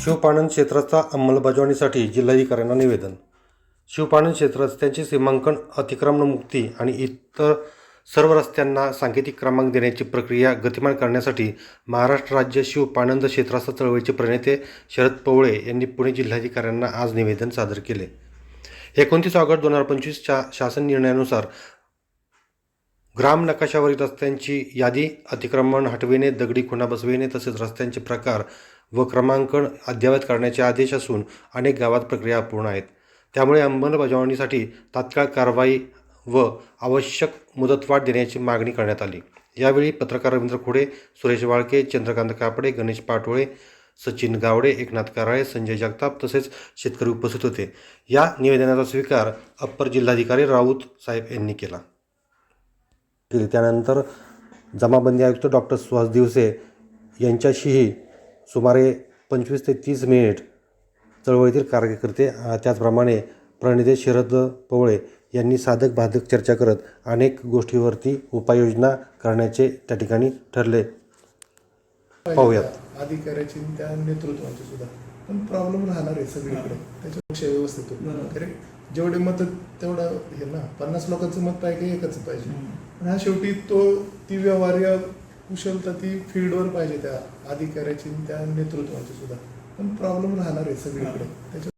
शिवपाणन क्षेत्राचा अंमलबजावणीसाठी जिल्हाधिकाऱ्यांना निवेदन. शिवपाणन क्षेत्र त्यांचे सीमांकन अतिक्रमणमुक्ती आणि इतर सर्व रस्त्यांना सांकेतिक क्रमांक देण्याची प्रक्रिया गतिमान करण्यासाठी महाराष्ट्र राज्य शिवपाणंद क्षेत्राचा चळवळीचे प्रणेते शरद पवळे यांनी पुणे जिल्हाधिकाऱ्यांना आज निवेदन सादर केले. एकोणतीस ऑगस्ट दोन हजार पंचवीसच्या शासन निर्णयानुसार ग्राम नकाशावरील रस्त्यांची यादी अतिक्रमण हटविणे दगडी खुणा बसविणे तसेच रस्त्यांचे प्रकार व क्रमांकन अद्ययावत करण्याचे आदेश असून अनेक गावात प्रक्रिया अपूर्ण आहेत. त्यामुळे अंमलबजावणीसाठी तात्काळ कारवाई व आवश्यक मुदतवाढ देण्याची मागणी करण्यात आली. यावेळी पत्रकार रवींद्र खोडे सुरेश वाळके चंद्रकांत कापडे गणेश पाटोळे सचिन गावडे एकनाथ कराळे संजय जगताप तसेच शेतकरी उपस्थित होते. या निवेदनाचा स्वीकार अप्पर जिल्हाधिकारी राऊत साहेब यांनी केला. त्यानंतर जमाबंदी आयुक्त डॉक्टर सुहास दिवसे यांच्याशीही सुमारे पंचवीस ते तीस मिनिट चळवळीतील कार्यकर्ते त्याचप्रमाणे प्रणिते शरद पवळे यांनी साधक बाधक चर्चा करत अनेक गोष्टीवरती उपाययोजना करण्याचे त्या ठिकाणी ठरले. पाहूयात. अधिकाऱ्याची त्या नेतृत्वाची सुद्धा. पण प्रॉब्लेम राहणार आहे सगळीकडे. त्याच्यापेक्षा व्यवस्थित करेक्ट जेवढे मत तेवढं हे ना. पन्नास लोकांचं मत पाहिजे की एकच पाहिजे. पण हा शेवटी तो ती व्यवहार्य कुशलता ती फील्डवर पाहिजे त्या अधिकाऱ्याची त्या नेतृत्वाची सुद्धा. पण प्रॉब्लेम राहणार आहे सगळीकडे. त्याच्या